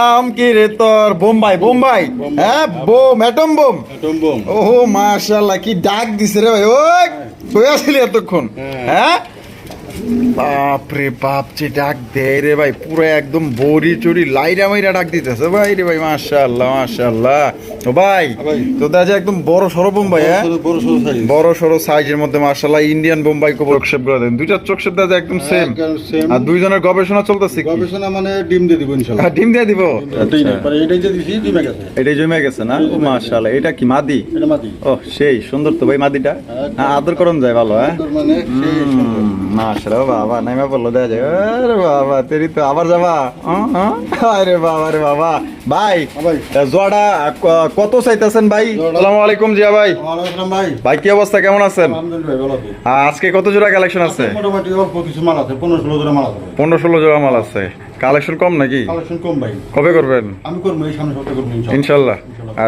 নাম কি রে তোর? বোম্বাই বোম্বাই। হ্যাঁ বোম অ্যাটম বোম। ওহো মাশাআল্লাহ কি ডাক দিছে রে ভাই। ওই কই আসলি এতক্ষণ? হ্যাঁ? বাপ রে বাপ যে ডাক দেয় রে ভাই। পুরো একদম বড়ি চড়ি লাইরা মাইরা ডাক দিতেছে। ভাই রে ভাই মাশাআল্লাহ মাশাআল্লাহ। ও ভাই ভাই। তো দেখা একদম বড় সরো বোম্বাই হ্যাঁ? বড় সরু সাইজ বড় সরো সাইজের মধ্যে মাশাআল্লাহ ইন্ডিয়ান বোম্বাই কো প্রক্ষেপ করে দেন। দুইটা চোখ শেপ দাদা একদম সেম সেম আর দুইজনের গবেষণা চলতেছে গবেষণা মানে ডিম দিয়ে দিব ইনশাআল্লাহ। ডিম দিয়ে দিব? এটাই না মানে যে দিছি ডিমে গেছে। এটাই জমে গেছে না? ও মাশাআল্লাহ এটা কি মাদি? এটা মাটি ও সেই সুন্দর তো ভাই মাদিটা। হ্যাঁ আদর করন যায় ভালো হ্যাঁ? মানে সেই সুন্দর। মাশাআল্লাহ বাবা। নাইমা বলল দেখা যায়। আরে বাবা তেরি তো আবার যাবা? হ্যাঁ, হ্যাঁ? আরে বাবা রে বাবা। ভাই জোয়াটা কত চাইতেছেন ভাই? আসসালামু আলাইকুম জিয়া ভাই। ভাই। ভাই কি অবস্থা? কেমন আছেন? আলহামদুলিল্লাহ ভালো আছি। আজকে কত জোড়া কালেকশন আছে? মোটামুটি অল্প কিছু মাল আছে পনেরো ষোলো জোড়া মাল আছে। পনেরো ষোলো জোড়া মাল আছে। কালেকশন কম নাকি? কালেকশন কম ভাই। কবে করবেন? আমি করব এই সামনে সপ্তাহে করব ইনশাআল্লাহ ইনশাল্লাহ।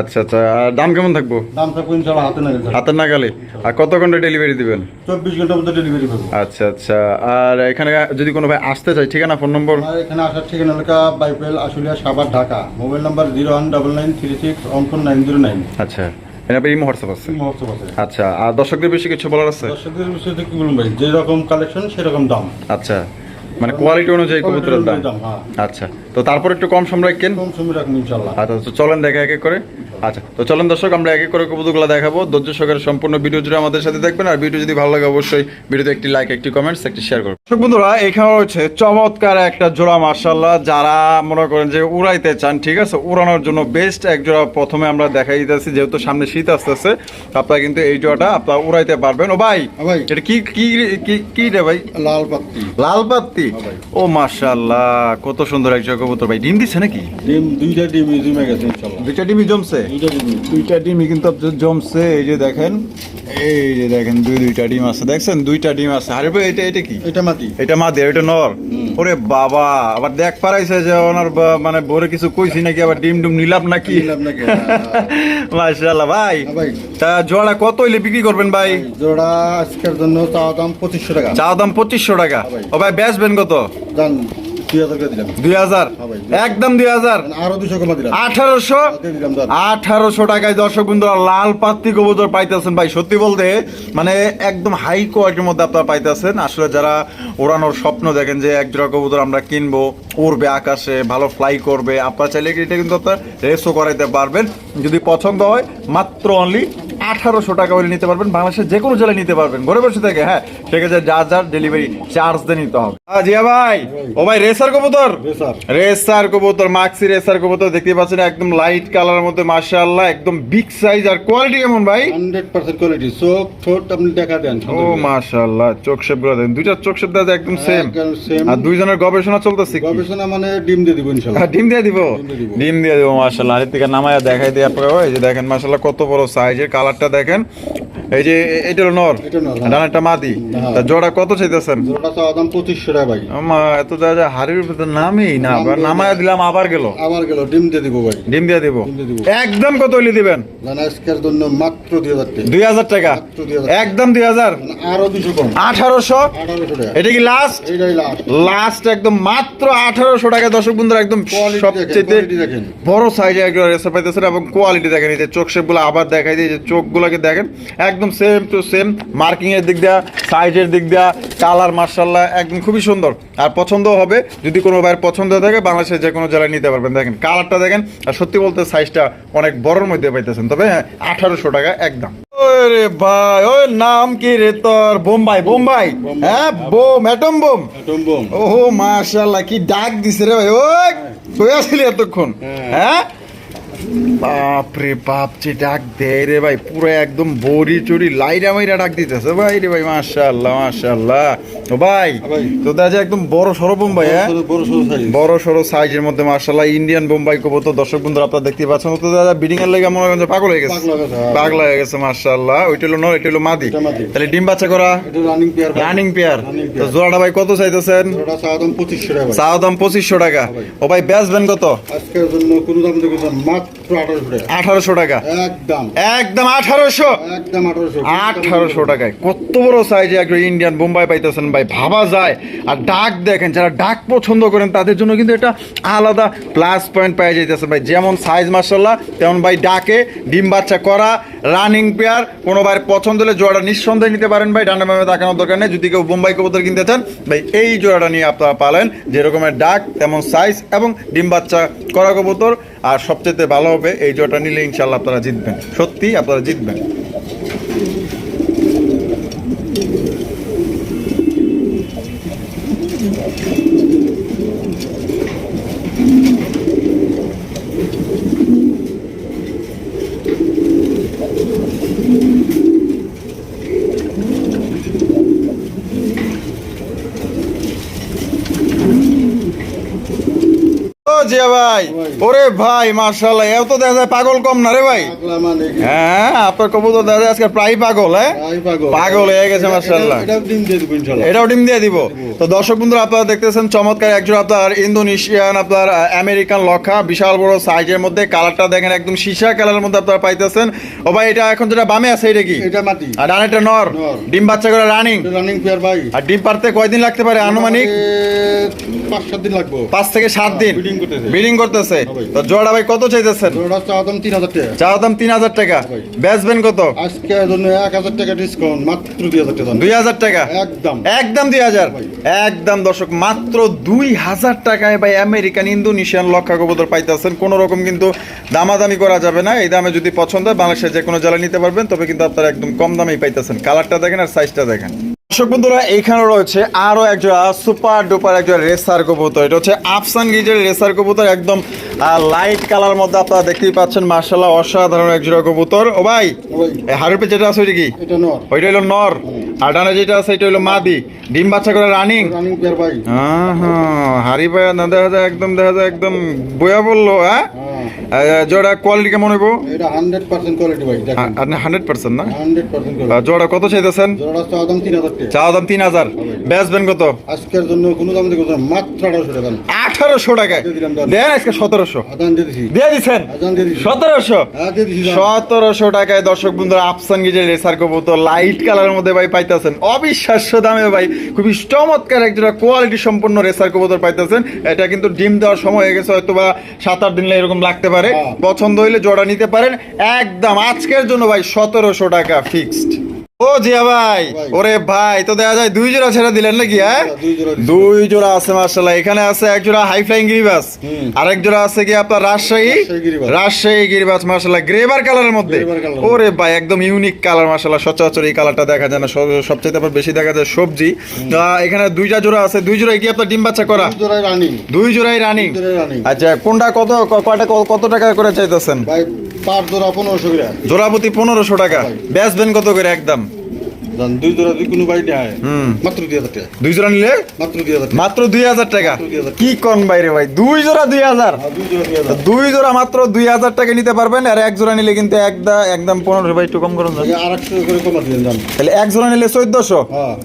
আচ্ছা আচ্ছা। আর দাম কেমন থাকব? দাম থাকব ইনশাআল্লাহ হাতে না হাতের নাগালে? আর কত ঘণ্টা ডেলিভারি দিবেন? চব্বিশ ঘণ্টার মধ্যে ডেলিভারি আচ্ছা আচ্ছা। আর এখানে যদি কোনো ভাই আসতে চাই ঠিকানা ফোন নম্বর এখানে আসার ঠিকানা এলাকা Baipail Ashulia Savar Dhaka. Mobile number zero one double nine three six one four nine zero nine আচ্ছা। আচ্ছা। আর দর্শকদের বেশি কিছু বলার আছে? দর্শকদের বিষয়ে কি বলুন ভাই? যেরকম কালেকশন সেরকম দাম। আচ্ছা। মানে কোয়ালিটি অনুযায়ী কবুতরের দাম হ্যাঁ। আচ্ছা তো তারপর একটু কম সময় রাখেন? কম সময় রাখুন ইনশাল্লাহ। আচ্ছা তো চলেন দেখা এক এক করে। আচ্ছা তো চলেন দর্শক আমরা এক এক করে কবুতরগুলো দেখাবো। ধৈর্য সহকারে সম্পূর্ণ ভিডিও জুড়ে আমাদের সাথে দেখবেন। আর ভিডিও যদি ভালো লাগে অবশ্যই ভিডিওতে একটি লাইক একটি কমেন্টস একটি শেয়ার করবেন। দর্শক বন্ধুরা এখানে রয়েছে চমৎকার একটা জোড়া মার্শাল্লাহ যারা মনে করেন যে উড়াইতে চান ঠিক আছে উড়ানোর জন্য বেস্ট এক জোড়া প্রথমে আমরা দেখাই দিতেছি যেহেতু সামনে শীত আসতেছে। আপনারা কিন্তু এই জোড়াটা আপনারা উড়াইতে পারবেন। ও ভাই ভাই। এটা কি কি কি- কি রে ভাই? লাল পাত্তি। লাল পাত্তি? ও মার্শাল্লাহ কত সুন্দর এক জোড়া কবুতর ভাই। ডিম দিছে নাকি? ডিম দুইটা ডিম জমে গেছে ইনশাল্লাহ দুইটা ডিমই জমছে? দুইটা ডিম। ডিমই কিন্তু জমছে এই যে দেখেন এই যে দেখেন দুই দুইটা ডিম আছে। দেখছেন? দুইটা ডিম আছে। আরে ভাই এটা এটা কি? এটা মাটি। এটা মা এটা নর। ওরে বাবা আবার দেখ পারাইছে যে ওনার মানে ভোরে কিছু কইছি নাকি আবার ডিম ডুম নিলাম নাকি? নিলাম হ্যাঁ, মাশাআল্লাহ ভাই। হ্যাঁ তা জোড়া কত হইলে বিক্রি করবেন ভাই? জোড়া আজকের জন্য চাওয়া দাম পঁচিশশো টাকা। চা দাম পঁচিশশো টাকা। ও ভাই বেচবেন কত? জান। দুই হাজার হ্যাঁ। একদম দুই হাজার? আরও দুশো কমা দিলাম। আঠারোশো? আঠারোশো টাকায় দর্শক বন্ধুরা লাল পাত্তি কবুতর পাইতেছেন ভাই। সত্যি বলতে মানে একদম হাই কোয়ালিটির মধ্যে আপনারা পাইতেছেন। আসলে যারা ওড়ানোর স্বপ্ন দেখেন যে এক জোড়া কবুতর আমরা কিনবো উড়বে আকাশে ভালো ফ্লাই করবে আপনারা চাইলে এটা কিন্তু আপনার রেসও করাইতে পারবেন। যদি পছন্দ হয় মাত্র অনলি আঠারোশো টাকা হলে নিতে পারবেন বাংলাদেশের যে কোনো জেলায় নিতে পারবেন। ঘরে বসে থেকে হ্যাঁ সেক্ষেত্রে যা যার ডেলিভারি চার্জ দিয়ে নিতে হবে। হ্যাঁ, জিয়া ভাই ও ভাই রেসার কবুতর? রেসার কবুতর মাক্সি রেসার কবুতর দেখতে পাচ্ছেন একদম লাইট কালারের মধ্যে মাশাআল্লাহ একদম বিগ সাইজ আর কোয়ালিটি কেমন ভাই? হান্ড্রেড পার্সেন্ট কোয়ালিটি চোখ ঠোঁট আপনি দেখা দেন ও মাশাআল্লাহ চোখ শেপগুলো দেন। দুইটা চোখ শেপ দাদা একদম সেম সেম আর দুইজনের গবেষণা চলতেছে গবেষণা মানে ডিম দিয়ে দিব ইনশাল্লাহ হ্যাঁ, ডিম দিয়ে দিব। ডিম দিয়ে দিব। মাশাআল্লাহ। আরেক থেকে নামায়া দেখাই দিই আপনারা এই যে দেখেন মাশাআল্লাহ কত বড় সাইজের কালারটা দেখেন। এই যে এটা হলো নর হ্যাঁ। ডানাটা মাদি। হ্যাঁ। তা জোড়া কত চাইতেছেন? জোড়া চাওয়া দাম পঁচিশশো টাকা ভাই। আমা এত হাড়ির উপরে তো না আবার নামায়া দিলাম আবার গেল। আবার গেল ডিম দিয়ে দিব ভাই। ডিম দিয়ে দিব। দিয়ে। একদম কত হইলে দিবেন? আজকের জন্য মাত্র দুই হাজার টাকা। দুই হাজার টাকা? মাত্র 2000 একদম দুই হাজার? আরও দুশো কম। আঠারোশো? আঠারোশো টাকা। এটা কি লাস্ট এইটাই লাস্ট লাস্ট একদম মাত্র আঠারোশো টাকা দর্শক বন্ধুরা একদম সবচেয়ে বড় সাইজে একজন রেসার পাইতেছেন এবং কোয়ালিটি দেখেন। এই যে চোখ শেপগুলো আবার দেখাই দিই যে চোখগুলোকে দেখেন একদম সেম টু সেম মার্কিং এর দিক দেওয়া সাইজের দিক দেওয়া কালার মার্শাল্লাহ একদম খুবই সুন্দর। আর পছন্দ হবে যদি কোনো ভাইয়ের পছন্দ হয়ে থাকে বাংলাদেশের যে কোনো জেলায় নিতে পারবেন। দেখেন কালারটা দেখেন আর সত্যি বলতে সাইজটা অনেক বড়র মধ্যে পাইতেছেন। তবে হ্যাঁ আঠারোশো টাকা একদম। ওরে ভাই ওই নাম কি রে তোর? বোম্বাই বোম্বাই। হ্যাঁ বোম অ্যাটম বোম। টম্বম ওহো মাশাআল্লাহ কি ডাক দিছে রে ভাই ওই আসলি এতক্ষণ? হ্যাঁ? বাপ রে বাপ যে ডাক দেয় রে ভাই পুরো একদম বড়ি চড়ি লাইরা মাইরা ডাক দিতেছে ভাই রে ভাই মাশাআল্লাহ মাশাআল্লাহ। ও ভাই। তো যায় একদম বড় সরো বোম্বাই হ্যাঁ? বড় সরু সাইজ বড় সড়ো সাইজের মধ্যে মার্শাল্লাহ ইন্ডিয়ান বোম্বাই কবুতর। দর্শক বন্ধুরা আপনারা দেখতে পাচ্ছেন তো দাদা বিডিং এর লেগে মনে হয়ে গেছে। পাগল হয়ে গেছে, হ্যাঁ। পাগল হয়ে গেছে মার্শাল্লাহ ওইটা হলো নর এটা হলো মাদি। তাহলে ডিম বাচ্চা করা? এটা রানিং পেয়ার রানিং পেয়ার তো জোড়াটা ভাই কত চাইতেছেন? চাওয়া দাম পঁচিশশো টাকা ভাই। ও ভাই বেচবেন কত? আজকের জন্য কোনো দাম দেখে মাত্র আঠারোশো। টাকা। একদম। একদম আঠারোশো। একদম আঠারোশো। টাকায়। কত বড় সাইজে একটা ইন্ডিয়ান বোম্বাই পাইতেছেন ভাই। ভাবা যায়। আর ডাক দেখেন যারা ডাক পছন্দ করেন তাদের জন্য কিন্তু এটা আলাদা প্লাস পয়েন্ট যাইতেছে ভাই। যেমন সাইজ মার্শাল্লাহ তেমন ভাই ডাকে ডিম বাচ্চা করা রানিং পেয়ার কোনো ভাই পছন্দ হলে জোড়াটা নিঃসন্দেহে নিতে পারেন ভাই। ডান্ডা ম্যামে দেখানোর দরকার নেই। যদি কেউ বোম্বাই কবুতর কিনতে চান ভাই এই জোড়াটা নিয়ে আপনারা পালেন। যেরকমের ডাক তেমন সাইজ এবং ডিম বাচ্চা করা কবুতর। আর সবচেয়ে ভালো হবে এই জয়টা নিলে ইনশাল্লাহ আপনারা জিতবেন। সত্যি আপনারা জিতবেন। জিয়া ভাই। ওরে ভাই মার্শাল্লাহ এও তো দেখা যায় পাগল কম না রে ভাই? মানে? হ্যাঁ আপনার কবুতর দেখা যায় আজকে প্রায় পাগল হ্যাঁ? পাগল। হয়ে গেছে মার্শাল্লাহ এটাও ডিম দিয়ে দেবো তো দর্শক বন্ধুরা আপনারা দেখতেছেন চমৎকার একজন আপনার ইন্দোনেশিয়ান আপনার আমেরিকান লক্ষা বিশাল বড় সাইজের মধ্যে কালারটা দেখেন একদম সীসা কালারের মধ্যে আপনারা পাইতেছেন। ও ভাই এটা এখন যেটা বামে আছে এটা কি? এটা মাটি। আর ডানেটা নর। নর। ডিম বাচ্চা করে রানিং রানিং পেয়ার ভাই। আর ডিম পারতে কয়দিন লাগতে পারে আনুমানিক? পাঁচ সাত দিন লাগবো। পাঁচ থেকে সাত দিন। Breeding করতেছে। তো জোড়া ভাই কত চাইতেছেন? ওটা চাওয়া দাম তিন হাজার টাকা। চাওয়া দাম তিন হাজার টাকা। ভাই। বেচবেন কত? আজকে জন্য এক হাজার টাকা ডিসকাউন্ট মাত্র দুই হাজার টাকা। একদম। একদম দুই হাজার? ভাই। একদম দর্শক মাত্র দুই হাজার টাকায় ভাই আমেরিকান ইন্দোনেশিয়ান লক্ষা কবুতর পাইতেছেন। কোনো রকম কিন্তু দামাদামি করা যাবে না। এই দামে যদি পছন্দ হয় বাংলাদেশের যে কোনো জেলায় নিতে পারবেন। তবে কিন্তু আপনারা একদম কম দামেই পাইতেছেন। কালারটা দেখেন আর সাইজটা দেখেন। দর্শক বন্ধুরা এখানে রয়েছে আরও একজোড়া সুপার ডুপার একজন রেসার কবুতর। এটা হচ্ছে আফসান গিজের রেসার কবুতর একদম লাইট কালার মধ্যে আপনারা দেখতেই পাচ্ছেন মার্শাল্লাহ অসাধারণ একজোড়া কবুতর। ও ভাই হাড়ের পেছনে যেটা আছে ওইটা কি? ওইটা হলো নর। আর ডানে যেটা আছে এটা হলো মাদি। ডিম বাচ্চা করে রানিং। রানিং পেয়ার ভাই? হারি ভাই না দেখা যায় একদম দেখা যায় একদম বয়া বলল হ্যাঁ? হ্যাঁ, জোড়া কোয়ালিটি কেমন হইব? এটা কোয়ালিটি ভাই দেখেন। পার্সেন্ট না কোয়ালিটি জোড়া কত চাইতেছেন? জোড়া দাম তিন হাজার। টাকা দাম বেচবেন কত? আজকের জন্য কোনো দাম দেখো মাত্র আঠারোশো টাকা। দাম। আঠারোশো টাকায়। দিয়ে দিলাম দাম। দেন আজকে আদান দিয়ে দিছি। দিয়ে দিচ্ছেন আদান দিয়ে দিছি। সতেরোশো? হ্যাঁ দিয়ে দিছি টাকায় দর্শক বন্ধুরা আফসান গিজের রেসার কবুতর লাইট কালারের মধ্যে ভাই পাইতেছেন। অবিশ্বাস্য দামে ভাই খুবই চমৎকার একজোড়া কোয়ালিটি সম্পন্ন রেসার কবুতর পাইতেছেন। এটা কিন্তু ডিম দেওয়ার সময় হয়ে গেছে হয়তো বা সাত আট দিন এরকম লাগতে পারে। হ্যাঁ। পছন্দ হইলে জোড়া নিতে পারেন। একদম আজকের জন্য ভাই সতেরোশো টাকা ফিক্সড ও জিয়া ভাই। ওরে ভাই তো দেখা যায় দুই জোড়া ছেড়ে দিলেন নাকি হ্যাঁ? দুই জোড়া আছে মার্শাল্লাহ এখানে আছে এক জোড়া হাই ফ্লাইং গিরিবাস হুম। আরেক জোড়া আছে কি আপনার রাজশাহী রাজশাহী গিরিবাস মার্শাল্লাহ গ্রেভার কালারের মধ্যে। ওরে ভাই একদম ইউনিক কালার মার্শাল্লাহ সচরাচর এই কালারটা দেখা যায় না। সব- সবচেয়ে আবার বেশি দেখা যায় সবজি। এখানে দুইটা জোড়া আছে। দুই জোড়া কি আপনার ডিম বাচ্চা করা? দুই জোড়াই রানিং আচ্ছা কোনটা কত কয়টা কত টাকা করে চাইতেছেন? পাঁচ জোড়া পনেরোশো করে। প্রতি পনেরোশো টাকা। বেচবেন কত করে একদম? দুই জোড়া দুই কোনো বাড়ি নেয় মাত্র দুই হাজার টাকা। দুই জোড়া নিলে? মাত্র দুই হাজার মাত্র দুই হাজার টাকা? কি কন বাইরে ভাই? দুই জোড়া দুই হাজার? দুই জোড়া দুই হাজার। দুই জোড়া মাত্র দুই হাজার টাকা নিতে পারবেন আর এক জোড়া নিলে কিন্তু একদম একদম পনেরো ভাই একটু কম করুন আর একশো করে কমা দিলেন তাহলে এক জোড়া নিলে চোদ্দশো।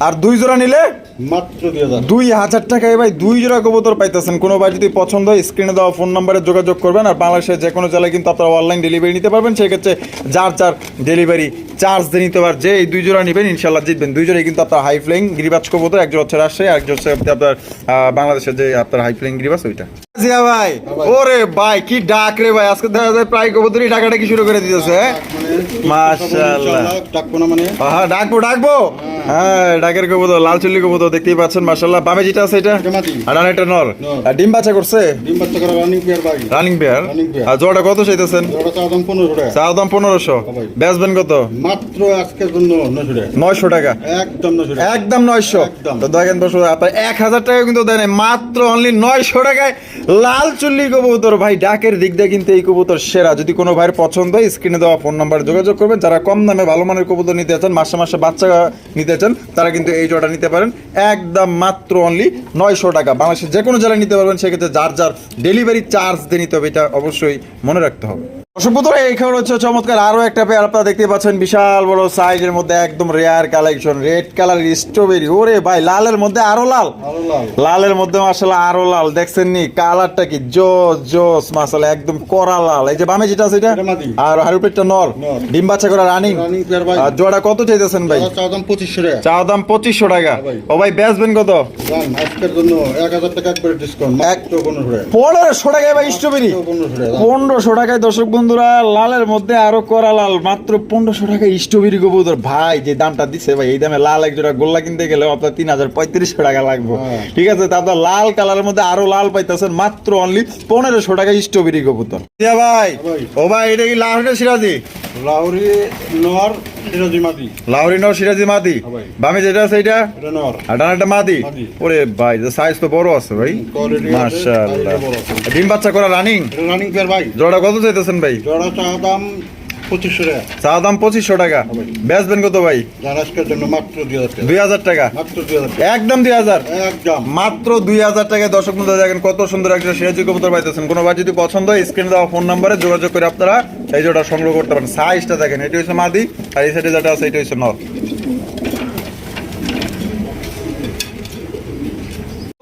আর দুই জোড়া নিলে মাত্র দুই হাজার। টাকায় ভাই দুই জোড়া কবুতর পাইতেছেন। কোনো ভাই যদি পছন্দ হয় স্ক্রিনে দেওয়া ফোন নাম্বারে যোগাযোগ করবেন আর বাংলাদেশের যে কোনো জেলায় কিন্তু আপনারা অনলাইন ডেলিভারি নিতে পারবেন। সেক্ষেত্রে যার যার ডেলিভারি চার্জ দিয়ে নিতে পার যে এই দুই জোড়া নেবেন ইনশাল্লাহ জিতবেন। দুই জোড়াই কিন্তু আপনার হাই ফ্লাইং গিরিবাজ কবুতর একজন হচ্ছে রাজশাহী আরেকজন হচ্ছে আপনার বাংলাদেশের যে আপনার হাই ফ্লাইং গিরিবাজ ওইটা। জিয়া ভাই। ওরে ভাই কি ডাক রে ভাই আজকে দেখা যায় প্রায় কবুতরই ডাকাটা কি শুরু করে দিতেছে হ্যাঁ? মাশাআল্লাহ। ডাকবো না মানে হ্যাঁ ডাকবো ডাকবো। হ্যাঁ ডাকের কবুতর লাল চুল্লি কবুতর দেখতেই পাচ্ছেন বামে যেটা আছে এটা? আর নর। ডিম বাচ্চা করছে? ডিম বাচ্চা করা রানিং পেয়ার ভাই। রানিং পেয়ার আর জোড়া কত চাইতেছেন? দাম টাকা। দাম। বেচবেন কত? মাত্র আজকের জন্য নশো টাকা। নয়শো টাকা। একদম একদম নয়শো। তো দেখেন দর্শক আপনার এক হাজার টাকা কিন্তু দেয় মাত্র অনলি নয়শো টাকায় লাল চুল্লি কবুতর। ভাই ডাকের দিক দিয়ে কিন্তু এই কবুতর সেরা। যদি কোনো ভাইয়ের পছন্দ হয় স্ক্রিনে দেওয়া ফোন নাম্বারে যোগাযোগ করবেন। যারা কম দামে ভালো মানের কবুতর নিতে চান মাসে মাসে বাচ্চা নিতে চান তারা কিন্তু এই জোড়া নিতে পারেন। একদম মাত্র অনলি নয়শো টাকা। বাংলাদেশের যে কোনো জেলায় নিতে পারবেন। সেক্ষেত্রে যার যার ডেলিভারি চার্জ দিয়ে নিতে হবে এটা অবশ্যই মনে রাখতে হবে। অসভ্যতর হচ্ছে চমৎকার আরও একটা পেয়ার আপনারা দেখতে পাচ্ছেন বিশাল বড় সাইজের মধ্যে একদম rare collection red colour strawberry ওরে ভাই লালের মধ্যে আরও লাল। লালের মধ্যে আরও লাল। দেখছেন নি কালারটা কি? জোস জোস মাসাল্লাহ একদম কড়া লাল। এই যে বামে যেটা আছে এটা? আর হারুপেটটা নর। ডিম বাচ্চা করে রানিং আর জোড়া কত চাইতেছেন ভাই? চাওয়া দাম পঁচিশশো টাকা। চা দাম পঁচিশশো টাকা। ও ভাই বেচবেন কত? জান আজকের জন্য এক হাজার টাকা একবারে ডিসকাউন্ট পনেরোশো টাকায় ভাই স্ট্রবেরি পনেরোশো টাকায় দর্শক বন্ধুরা লালের মধ্যে আরও করা লাল মাত্র পনেরোশো টাকা স্ট্রবেরি কবুতর ভাই যে দামটা দিচ্ছে ভাই এই দামে লাল এক জোড়া গোল্লা কিনতে গেলে আপনার তিন হাজার পঁয়ত্রিশশো টাকা লাগবে হ্যাঁ। ঠিক আছে তা আপনার লাল কালারের মধ্যে আরও লাল পাইতেছেন মাত্র অনলি পনেরোশো টাকা স্ট্রবেরি কবুতর ভাই। ও ভাই এটা কি লাল সিরাজি লাউরি নর সিরাজি মাদি। লাউরি নর সিরাজি মাদি। হ্যাঁ বামে যেটা আছে এটা এটা নর। আর ডানাটা মাদি। ওরে ভাই সাইজ তো বড় আছে ভাই। মাশাআল্লাহ। ডিম বাচ্চা করা রানিং রানিং পেয়ার ভাই। জোড়া কত চাইতেছেন ভাই? জোড়া দাম পঁচিশশো টাকা। চা দাম পঁচিশশো টাকা। ভাই। বেচবেন কত ভাই? আজকের জন্য মাত্র দুই হাজার টাকা। দুই হাজার টাকা? মাত্র দুই হাজার একদম দুই হাজার? একদম। মাত্র দুই হাজার টাকায় দর্শক বন্ধু দেখেন কত সুন্দর একটা সিরাজি কবুতর পাইতেছেন। কোনো বার যদি পছন্দ হয় স্ক্রিনে দেওয়া ফোন নাম্বারে যোগাযোগ করে আপনারা এই জোটা সংগ্রহ করতে পারেন। সাইজটা দেখেন এটি হচ্ছে মাদি আর এই সাইডে যেটা আছে এটা হচ্ছে নর।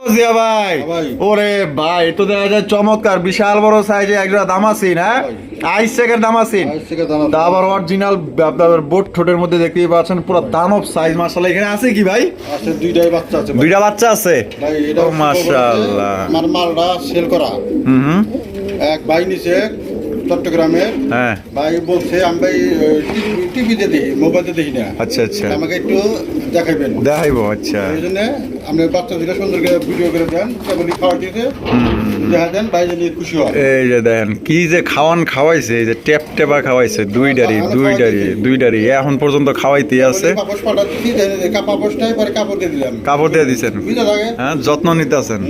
জিয়া ভাই। ভাই। ওরে ভাই তো দেখা যায় চমৎকার বিশাল বড় সাইজে একজোড়া দামাসিন হ্যাঁ? আইস সেকেন্ড দামাসিন। আজ থেকে দাম তা আবার অরিজিনাল আপনার বোট ঠোঁটের মধ্যে দেখতেই পাচ্ছেন পুরো দানব সাইজ মাসাল্লাহ এখানে আছে কি ভাই? আছে দুইটাই বাচ্চা আছে দুইটা বাচ্চা আছে? ভাই এটা ও মাশাআল্লাহ। আমার মালটা সেল করা। হুম হুম। এক ভাই নিছে চট্টগ্রামের হ্যাঁ। ভাই বলছে আমি ভাই টিভিতে দেখি মোবাইলে দেখি না। আচ্ছা আচ্ছা। আমাকে একটু দেখাইবেন দেখাইবো আচ্ছা। এই জন্য আপনি বাচ্চা দুটা সুন্দর করে ভিডিও করে দেন তারপরে খাওয়া দিতে দেখা দেন ভাই জানি খুশি হয় এই যে দেখেন কি যে খাওয়ান খাওয়াইছে এই যে টেপ টেপা খাওয়াইছে দুই ডারি দুই ডারি দুই। ডারি এখন পর্যন্ত খাওয়াইতে আছে। কাপড় দিয়ে দিছেন? হ্যাঁ যত্ন নিতে আছেন?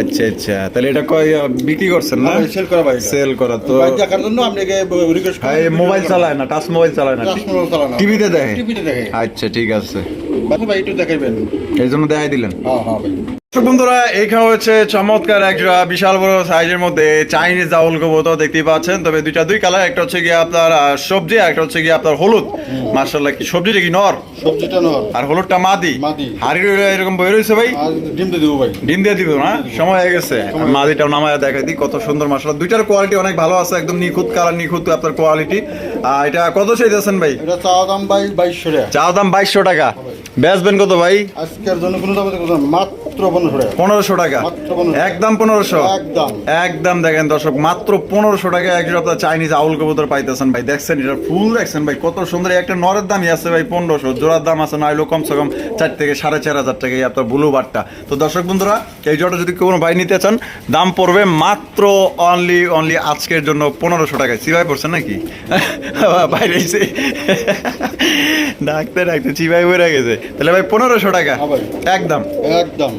আচ্ছা আচ্ছা। তাহলে এটা কয় বিক্রি করছেন না? সেল করা ভাই সেল করা তো দেখার জন্য আপনাকে রিকোয়েস্ট হ্যাঁ, এই মোবাইল চালায় না টাচ মোবাইল চালায় না। চালানো টিভিতে দেখে টিভিতে দেখে আচ্ছা ঠিক আছে। ভাই ভাই একটু দেখাইবেন। এই জন্য দেখাই দিলেন। হ্যাঁ হ্যাঁ ভাই। বন্ধুরা এখানে হচ্ছে চমৎকার একটা বিশাল বড় সাইজের মধ্যে চাইনিজ জাউল কবুতর দেখতেই পাচ্ছেন। তবে দুইটা দুই কালার একটা হচ্ছে গিয়ে আপনার সবজি একটা হচ্ছে গিয়ে আপনার হলুদ। মার্শাল্লাহ কি সবজিটা কি নর? সবজিটা নর। আর হলুদটা মাদি। হাড়ি এরকম বই রয়েছে ভাই? ডিম দিয়ে দেবো ভাই। ডিম দিয়ে দিব না? সময় হয়ে গেছে। মাদিটাও নামায় দেখাই দিই কত সুন্দর মার্শাল্লাহ দুইটার কোয়ালিটি অনেক ভালো আছে একদম নিখুঁত কালার নিখুঁত আপনার কোয়ালিটি আর এটা কত চাইতেছেন ভাই? এটা চাওয়া দাম ভাই বাইশশো টাকা। চা দাম বাইশশো টাকা। বেচবেন কত ভাই? আজকের জন্য কোনো দাম না, মাত্র পনেরোশো টাকা। পনেরোশো টাকা? মাত্র 1500 একদম পনেরোশো? একদম। দেখেন দর্শক মাত্র পনেরোশো একজন আপনার চাইনিজ আউল কবুতর পাইতেছেন ভাই। দেখছেন এটা ফুল দেখছেন ভাই কত সুন্দর। একটা নরের দামই আছে ভাই পনেরোশো। জোড়ার দাম আছে নাইলো কমসে কম চার থেকে সাড়ে চার হাজার টাকা এই আপনার ব্লু বারটা। তো দর্শক বন্ধুরা এই জোড়াটা যদি কোনো ভাই নিতে চান দাম পড়বে মাত্র অনলি অনলি আজকের জন্য পনেরোশো টাকায়। সিভাই পড়ছেন নাকি? বাইরে ডাকতে ডাকতে চিবাই বইরা গেছে। তাহলে ভাই পনেরোশো টাকা। হ্যাঁ একদম। একদম।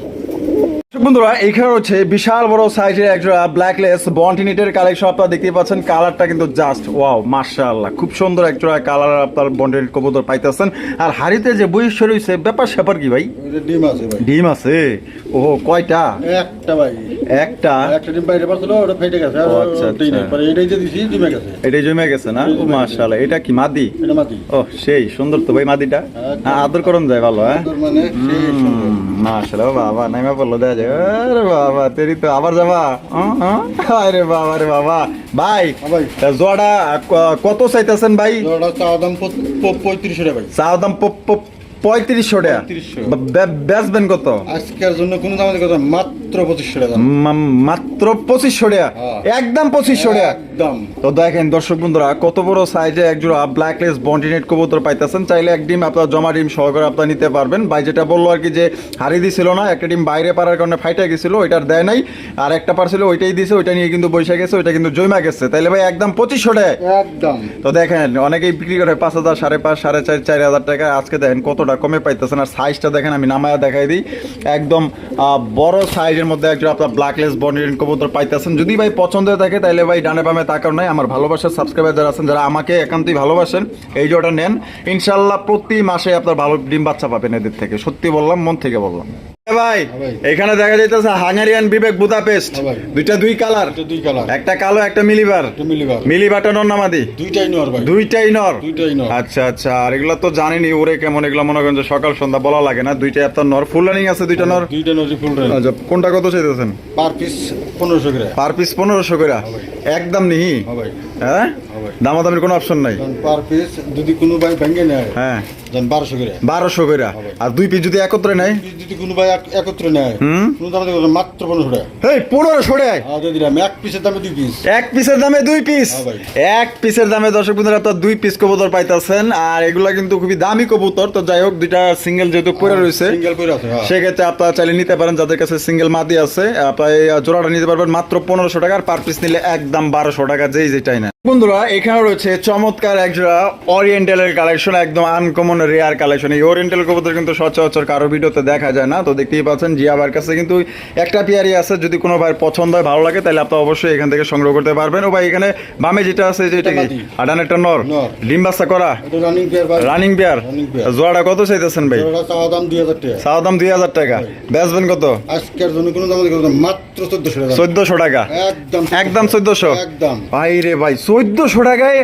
বন্ধুরা এইখানে হচ্ছে বিশাল বড় সাইজের একটা ব্ল্যাকলেস বন্টিনিটের কালেকশন আপনারা দেখতে পাচ্ছেন। কালারটা কিন্তু জাস্ট ওয়াও মার্শাল্লাহ খুব সুন্দর একটা কালার আপনার বন্টিনিট কবুতর পাইতেছেন। আর হাড়িতে যে বই রয়েছে ব্যাপার স্যাপার কি ভাই? ডিম আছে ভাই। ডিম আছে? ও কয়টা? একটা ভাই। একটা একটা ডিম বাইরে ওটা ফেটে গেছে আচ্ছা, আচ্ছা। পরে এটাই যে দিছি ডিমে গেছে। এটাই জমে গেছে না? ও মাশাআল্লাহ এটা কি মাদি? এটা মাটি ও সেই সুন্দর তো ভাই মাদিটা। হ্যাঁ, আদর করুন যায় ভালো হ্যাঁ? মানে সেই মাশাআল্লাহ বাবা নাইমা দেখা যায়। আরে বাবা তেরি তো আবার যাবা? আরে বাবা রে বাবা। ভাই হ্যাঁ জোড়া কত চাইতেছেন ভাই? ওটা চাওয়া দাম পঁয়ত্রিশশো টাকা ভাই। দাম পঁয়ত্রিশশো টাকা। 3500 বে- বে- বেচবেন কত? আজকের জন্য কোনো দাম কথা মাত্র পঁচিশশো টাকা মাত্র পঁচিশশো টাকা। হ্যাঁ। একদম পঁচিশশো টাকা। একদম। তো দেখেন দর্শক বন্ধুরা কত বড় সাইজে একজোড়া ব্ল্যাকলেস বন্টিনেট কবুতর পাইতেছেন। চাইলে এক ডিম আপনার জমা ডিম সহকারে আপনার নিতে পারবেন। ভাই যেটা বলল আর কি যে হারিয়ে দিছিল না একটা ডিম বাইরে পারার কারণে ফাইটে গেছিল ওইটার দেয় নাই। আর একটা পারছিল ওইটাই দিছে ওইটা নিয়ে কিন্তু বসে গেছে ওইটা কিন্তু জমা গেছে। তাইলে ভাই একদম পঁচিশশো টাকা। একদম। তো দেখেন অনেকেই বিক্রি করে পাঁচ হাজার সাড়ে পাঁচ সাড়ে চার চার হাজার টাকা। আজকে দেখেন কতটা কমে পাইতেছেন। আর সাইজটা দেখেন, আমি নামায়া দেখাই দিই। একদম বড় সাইজের মধ্যে একজন আপনার ব্ল্যাকলেস বন্ডিন কবুতর পাইতেছেন। যদি ভাই পছন্দ হয়ে থাকে তাহলে ভাই ডানে বামে তাকার নাই। আমার ভালোবাসার সাবস্ক্রাইবার যারা আছেন, যারা আমাকে একান্তই ভালোবাসেন, এই যে ওটা নেন। ইনশাল্লাহ প্রতি মাসে আপনার ভালো ডিম বাচ্চা পাবেন এদের থেকে। সত্যি বললাম, মন থেকে বললাম। ভাই হ্যাঁ এখানে দেখা যাইতেছে হাঙ্গারিয়ান বিবেক বুদাপেস্ট হ্যাঁ দুইটা দুই কালার। দুই কালার। একটা কালো একটা মিলিবার। মিলিবার। মিলিবারটা নর নামাদি। দুইটাই নর ভাই। দুইটাই নর। দুইটাই নর। আচ্ছা আচ্ছা আর এগুলো তো জানেনি ওরে কেমন এগুলো মনে করেন যে সকাল সন্ধ্যা বলা লাগে না। দুইটাই আপনার নর। ফুল রানিং আছে দুইটা নর? দুইটা নর ফুল রেন আচ্ছা কোনটা কত চাইতেছেন? পার পিস পনেরোশো করে। পার পিস পনেরোশো করে। একদম নিহি? হ্যাঁ ভাই। হ্যাঁ? হ্যাঁ ভাই। দামাদামির কোনো অপশন নাই। পার পিস যদি কোনো ভাই ভেঙে নেয় হ্যাঁ। বারোশো করে। বারোশো করে। আর দুই পিস যদি একত্রে নেয়? যদি কোনো ভাই একত্রে নেয় হুম। কোনো দামে মাত্র পনেরোশো টাকা। এই পনেরোশো আর দিলাম। এক পিসের দামে দুই পিস এক পিসের দামে দুই পিস হ্যাঁ এক পিসের দামে দর্শক বন্ধুরা আপনার দুই পিস কবুতর পাইতেছেন। আর এগুলা কিন্তু খুবই দামি কবুতর। তো যাই হোক দুইটা সিঙ্গেল যেহেতু পড়ে রয়েছে করে হ্যাঁ। সেক্ষেত্রে আপনারা চাইলে নিতে পারেন। যাদের কাছে সিঙ্গেল মাদি আছে আপনার জোড়াটা নিতে পারবেন মাত্র পনেরোশো টাকার পার পিস নিলে একদম বারোশো টাকা যেই যেটাই না বন্ধুরা এখানে রয়েছে চমৎকার একজোড়া ওরিয়েন্টালের কালেকশন একদম আনকমন রেয়ার কালেকশন এই ওরিয়েন্টাল কবুতর কিন্তু সচরাচর কারও ভিডিওতে দেখা যায় না তো দেখতেই পাচ্ছেন জিয়া ভাইয়ের কাছে কিন্তু একটা পেয়ারি আছে যদি কোনো ভাইয়ের পছন্দ হয় ভালো লাগে তাহলে আপনি অবশ্যই এখান থেকে সংগ্রহ করতে পারবেন। ও ভাই এখানে বামে যেটা আছে যেটা কি? আডান একটা নর। ডিম বাচ্চা করা? এটা রানিং পেয়ার ভাই। জোড়াটা কত চাইতেছেন ভাই? চাওয়া দাম দুই হাজার টাকা। বেচবেন কত? আজকের জন্য কোনো দামে মাত্র চোদ্দশো টাকা। চোদ্দশো টাকা। একদম। একদম চোদ্দশো? একদম। ভাই রে ভাই চোদ্দশো টাকায়।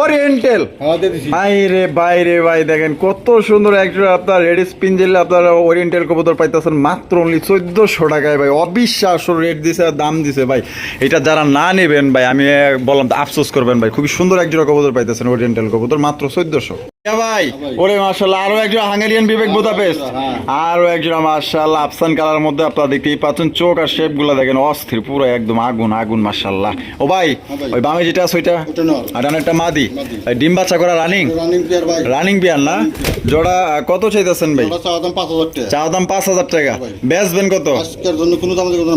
ওরিয়েন্টাল হ্যাঁ দিয়ে ভাই রে ভাই রে ভাই দেখেন কত সুন্দর একটা আপনার রেড স্পিন জেলে আপনার ওরিয়েন্টাল কবুতর পাইতেছেন মাত্র অনলি চোদ্দশো টাকায় ভাই। অবিশ্বাস্য রেট দিছে আর দাম দিছে ভাই। এটা যারা না নেবেন ভাই আমি বললাম আফসোস করবেন ভাই। খুবই সুন্দর একজোড়া কবুতর পাইতেছেন ওরিয়েন্টাল কবুতর মাত্র চোদ্দশো। ভাই। ভাই। ওরে মার্শাল্লাহ আরও একজন হাঙ্গেরিয়ান বিবেক বোদাপেস্ট। হ্যাঁ। আরও একজন মার্শাল্লাহ আফসান কালার মধ্যে আপনারা দেখতেই পাচ্ছেন চোখ আর শেপগুলা দেখেন অস্থির পুরো একদম আগুন আগুন মার্শাল্লাহ ও ভাই ভাই। ওই বামে যেটা আছে ওইটা? আর একটা মাদি। মাদি। ডিম বাচ্চা করা রানিং? রানিং পেয়ার ভাই। রানিং বিয়ার না? জোড়া কত চাইতেছেন ভাই? চা দাম পাঁচ হাজার টাকা। বেচবেন কত?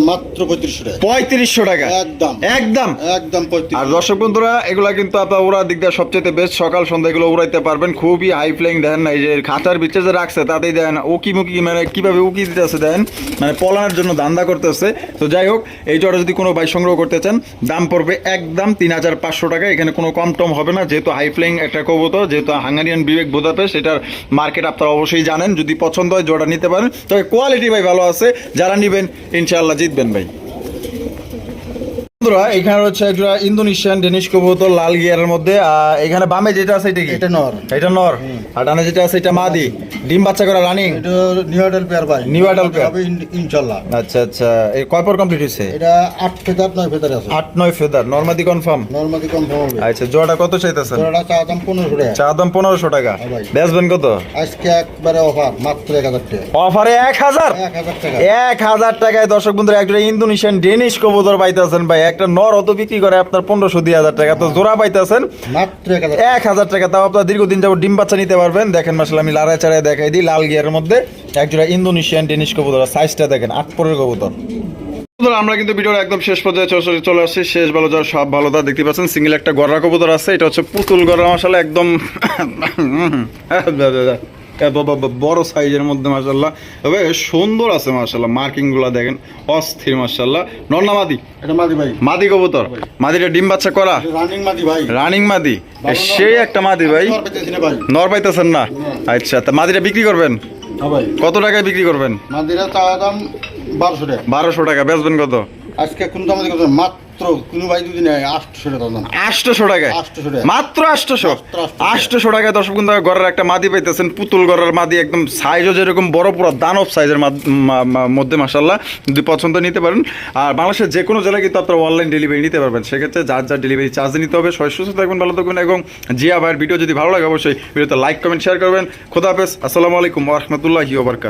মাত্র পঁয়ত্রিশশো টাকা। পঁয়ত্রিশশো টাকা? একদম। একদম? একদম আর দর্শক বন্ধুরা এগুলা কিন্তু আপনার ওরা দিক দিয়ে সবচেয়ে বেস্ট সকাল সন্ধ্যা এগুলো উড়াইতে পারবেন। খুবই হাই ফ্লাইং দেন না, এই যে খাঁচার বিচে যে রাখছে, তাতেই দেন উকি মুকি মানে কীভাবে উকি দিতেছে দেন মানে পলানোর জন্য ধান্দা করতেছে। তো যাই হোক, এই জোড়া যদি কোনো ভাই সংগ্রহ করতে চান, দাম পড়বে একদম তিন হাজার পাঁচশো টাকা। এখানে কোনো কম টম হবে না, যেহেতু হাই ফ্লাইং একটা কবুতর, যেহেতু হাঙ্গারিয়ান বিবেক বোধাপেশ সেটার মার্কেট আপনারা অবশ্যই জানেন, যদি পছন্দ হয় জোড়া নিতে পারেন। তবে কোয়ালিটি ভাই ভালো আছে, যারা নেবেন, ইনশাআল্লাহ জিতবেন ভাই। বন্ধুরা এখানে ইন্দোনেশিয়ান ডেনিশ কবুতর লাল গিয়ারের মধ্যে এখানে বামে যেটা আছে এটা কি? এটা নর। এটা নর। আর ডানে যেটা আছে এটা মাদি। ডিম বাচ্চা করা রানিং এটা নিউ পেয়ার ভাই। Adult pair। হবে ইন- ইনশাল্লাহ। আচ্ছা আচ্ছা। এই কয় পর কমপ্লিট হয়েছে? এটা আট ফেদার নয় ফেদার আছে। আট নয় ফেদার। নর্মাদি কনফার্ম নর্মালি কনফার্ম হবে। আচ্ছা জোড়াটা কত চাইতেছেন? ওটা চাওয়া দাম পনেরোশো টাকা। চা দাম পনেরোশো টাকা। হ্যাঁ বেচবেন কত? আজকে একবারে অফার মাত্র এক হাজার টাকা। অফারে এক হাজার? এক হাজার টাকা। এক হাজার টাকায় দর্শক বন্ধুরা একটা ইন্দোনেশিয়ান ডেনিশ কবুতর পাইতেছেন ভাই একটা নর অত বিক্রি করে আপনার পনেরোশো দুই হাজার টাকা। তো জোড়া পাইতেছেন। মাত্র এক হাজার টাকা। তাও আপনার দীর্ঘদিন যাব ডিম বাচ্চা নিতে পারবেন। দেখেন মাসাল আমি লাড়ায় চাড়ায় দেখাই দিই লাল গিয়ারের মধ্যে। একজোড়া ইন্দোনেশিয়ান ডেনিশ কবুতর সাইজটা দেখেন আট পরের কবুতর। বন্ধুরা, আমরা কিন্তু ভিডিওর একদম শেষ পর্যায়ে চলে- চলে আসছি। শেষ ভালো যাওয়ার সব ভালো দা দেখতে পাচ্ছেন। সিঙ্গেল একটা গররা কবুতর আছে এটা হচ্ছে পুতুল গররা মশালা একদম এ বাবা, বা- বড় সাইজের মধ্যে মাসাল্লাহ তবে সুন্দর আছে মাসাল্লাহ মার্কিংগুলা দেখেন অস্থির মাসাল্লাহ নন্না মাদি। এটা মাদি ভাই। মাদি কবুতর। মাদিটা ডিম বাচ্চা করা। রানিং মাদি ভাই। রানিং মাদি। সেই একটা মাদি ভাই। নর পাইতেছেন না? আচ্ছা তা মাদিটা বিক্রি করবেন? হ্যাঁ কত টাকায় বিক্রি করবেন? মাদিরা দাম বারোশো টাকা। বারোশো টাকা বেচবেন কত? আজকে কোনো দাম দেখো মাত্র কোনো ভাই যদি নেয় টাকা দাম। আটশোশো টাকায়? 800 টাকা। মাত্র আটশোশো? মাত্র 800 আটশোশো টাকায় দর্শক বন্ধু ঘরের একটা মাদি পাইতেছেন পুতুল ঘরের মাদি একদম সাইজও যেরকম বড় পুরো দানব সাইজের মধ্যে মাসাল্লাহ যদি পছন্দ নিতে পারেন। আর বাংলাদেশের যে কোনো জেলায় কিন্তু আপনারা অনলাইন ডেলিভারি নিতে পারবেন। সেক্ষেত্রে যার যার ডেলিভারি চার্জ নিতে হবে সবাই সুস্থ থাকবেন ভালো থাকবেন এবং জিয়া ভাইয়ের ভিডিও যদি ভালো লাগে অবশ্যই ভিডিওতে লাইক কমেন্ট শেয়ার করবেন। খোদা হাফেজ। আসসালামু আলাইকুম রহমতুল্লাহি ওবরকাত